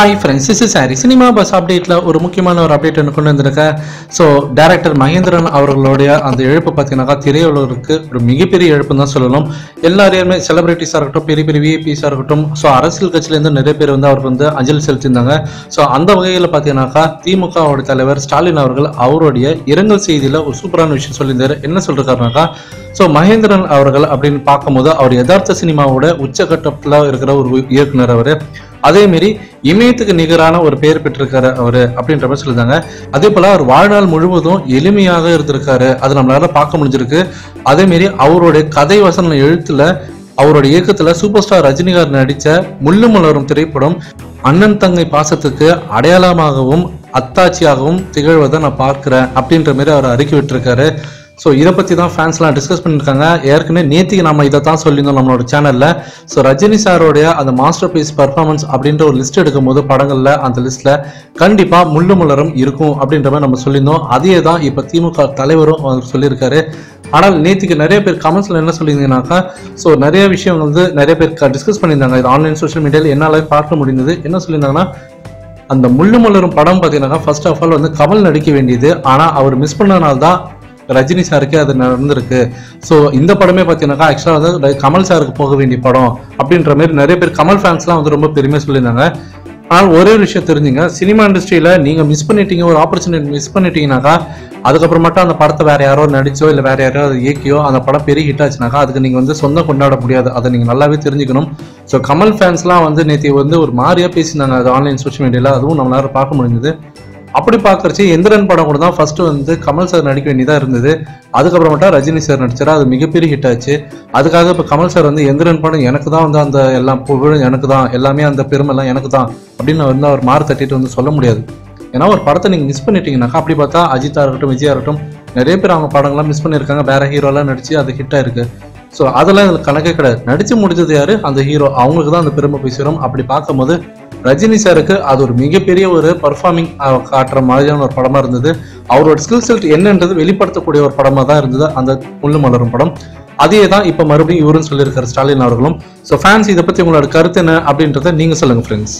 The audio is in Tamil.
Hi friends is sorry cinema buzz அப்டேட்டில் ஒரு முக்கியமான ஒரு அப்டேட் ஒன்று கொண்டு வந்திருக்கேன். ஸோ டேரக்டர் மகேந்திரன் அவர்களுடைய அந்த இழப்பு பார்த்தீங்கன்னாக்கா திரையுலகிற்கு ஒரு மிகப்பெரிய இழப்புன்னு தான் சொல்லணும். எல்லாரையுமே செலிபிரிட்டிஸாக இருக்கட்டும் பெரிய பெரிய விஐபிஸாக இருக்கட்டும் ஸோ அரசியல் கட்சியிலேருந்து நிறைய பேர் வந்து அவருக்கு வந்து அஞ்சலி செலுத்தியிருந்தாங்க. ஸோ அந்த வகையில் பார்த்தீங்கன்னாக்கா திமுகவோட தலைவர் ஸ்டாலின் அவர்கள் அவருடைய இரங்கல் செய்தியில் ஒரு சூப்பரான விஷயம் சொல்லியிருந்தார். என்ன சொல்லிருக்காருனாக்கா ஸோ மகேந்திரன் அவர்கள் அப்படின்னு பார்க்கும்போது அவர் யதார்த்த சினிமாவோட உச்சகட்டத்தில் இருக்கிற ஒரு இயக்குனர் அவர். அதே மாரி இமயத்துக்கு நிகரான ஒரு பெயர் பெற்றிருக்காரு அவரு அப்படின்ற மாதிரி சொல்லியிருந்தாங்க. அதே போல அவர் வாழ்நாள் முழுவதும் எளிமையாக இருந்திருக்காரு. அது நம்மளால பார்க்க முடிஞ்சிருக்கு. அதே மாரி அவருடைய கதை வசன எழுத்துல அவருடைய இயக்கத்துல சூப்பர் ஸ்டார் ரஜினிகாந்த் நடித்த முள்ளு மலரும் திரைப்படம் அண்ணன் தங்கை பாசத்துக்கு அடையாளமாகவும் அத்தாட்சியாகவும் திகழ்வதை நான் பார்க்கிறேன் அப்படின்ற மாதிரி அவர் அறிக்கை விட்டுருக்காரு. ஸோ இதை பற்றி தான் ஃபேன்ஸ்லாம் டிஸ்கஸ் பண்ணியிருக்காங்க ஏற்கனவே நேத்திக்கு நம்ம இதை தான் சொல்லியிருந்தோம் நம்மளோட சேனலில் ஸோ ரஜினி சாரோடைய அந்த மாஸ்டர் பீஸ் பர்ஃபார்மன்ஸ் அப்படின்ற ஒரு லிஸ்ட் எடுக்கும்போது படங்களில் அந்த லிஸ்ட்டில் கண்டிப்பாக முள்ளு மலரும் இருக்கும் அப்படின்ற மாதிரி நம்ம சொல்லியிருந்தோம். அதே தான் இப்போ திமுக தலைவரும் அவர் சொல்லியிருக்காரு. ஆனால் நேற்றுக்கு நிறைய பேர் கமெண்ட்ஸில் என்ன சொல்லியிருந்தீங்கன்னாக்கா ஸோ நிறைய விஷயம் வந்து நிறைய பேர் டிஸ்கஸ் பண்ணியிருந்தாங்க. இது ஆன்லைன் சோஷியல் மீடியாவில் என்னால் பார்க்க முடிந்தது. என்ன சொல்லியிருந்தாங்கன்னா அந்த முள்ளு மலரும் படம் பார்த்தீங்கன்னா ஃபர்ஸ்ட் ஆஃப் ஆல் வந்து கமல் நடிக்க வேண்டியது. ஆனால் அவர் மிஸ் பண்ணனால்தான் ரஜினி சாருக்கு அது நடந்திருக்கு. ஸோ இந்த படமே பார்த்தீங்கன்னாக்கா ஆக்சுவலாக வந்து கமல் சாருக்கு போக வேண்டிய படம் அப்படின்ற மாதிரி நிறைய பேர் கமல் ஃபேன்ஸ்லாம் வந்து ரொம்ப பெருமையாக சொல்லியிருந்தாங்க. ஆனால் ஒரே ஒரு விஷயம் தெரிஞ்சுங்க. சினிமா இண்டஸ்ட்ரியில் நீங்கள் மிஸ் பண்ணிட்டீங்க ஒரு ஆப்பர்ச்சுனிட்டி மிஸ் பண்ணிட்டீங்கன்னாக்கா அதுக்கப்புறம் மட்டும் அந்த படத்தை வேறு யாரோ நடிச்சோ இல்லை வேறு யாரோ அதை இயக்கியோ அந்த படம் பெரிய ஹிட் ஆச்சுனாக்கா அதுக்கு நீங்கள் வந்து சொந்தம் கொண்டாட முடியாது. அதை நீங்கள் நல்லாவே தெரிஞ்சுக்கணும். ஸோ கமல் ஃபேன்ஸ்லாம் வந்து நேற்று வந்து ஒரு மாதிரியாக பேசியிருந்தாங்க அது ஆன்லைன் சோஷியல் மீடியாவில் அதுவும் நம்மளால பார்க்க முடிஞ்சது. அப்படி பார்க்கறச்சு எந்திரன் படம் கூட தான் ஃபர்ஸ்ட் வந்து கமல் சார் நடிக்க வேண்டியதாக இருந்தது. அதுக்கப்புறமேட்டா ரஜினி சார் நடிச்சார். அது மிகப்பெரிய ஹிட் ஆச்சு. அதுக்காக இப்போ கமல் சார் வந்து எந்திரன் படம் எனக்கு தான் வந்து அந்த எல்லாம் புகழும் எனக்கு தான் எல்லாமே அந்த பெருமைலாம் எனக்கு தான் அப்படின்னு வந்து அவர் மாறு தட்டிட்டு வந்து சொல்ல முடியாது. ஏன்னா ஒரு படத்தை நீங்கள் மிஸ் பண்ணிட்டீங்கன்னாக்கா அப்படி பார்த்தா அஜித்தா இருக்கட்டும் விஜயா இருக்கட்டும் நிறைய பேர் அவங்க படங்கள்லாம் மிஸ் பண்ணியிருக்காங்க. வேற ஹீரோலாம் நடிச்சு அது ஹிட் ஆயிருக்கு. ஸோ அதெல்லாம் இதில் கணக்கே கிடையாது. நடிச்சு முடிச்சது யாரு? அந்த ஹீரோ அவங்களுக்கு தான் அந்த பெருமை போய் சேரும். அப்படி பார்க்கும்போது ரஜினி சாருக்கு அது ஒரு மிகப்பெரிய ஒரு பர்ஃபார்மிங் காட்டுற மாதிரியான ஒரு படமாக இருந்தது. அவரோட ஸ்கில் செட் என்னன்றது வெளிப்படுத்தக்கூடிய ஒரு படமாக தான் இருந்தது அந்த முள்ளு மலரும் படம். அதே தான் இப்போ மறுபடியும் இவரும் சொல்லியிருக்காரு ஸ்டாலின் அவர்களும். ஸோ ஃபேன்ஸ் இதை பற்றி உங்களோட கருத்து என்ன அப்படின்றத நீங்கள் சொல்லுங்கள் ஃப்ரெண்ட்ஸ்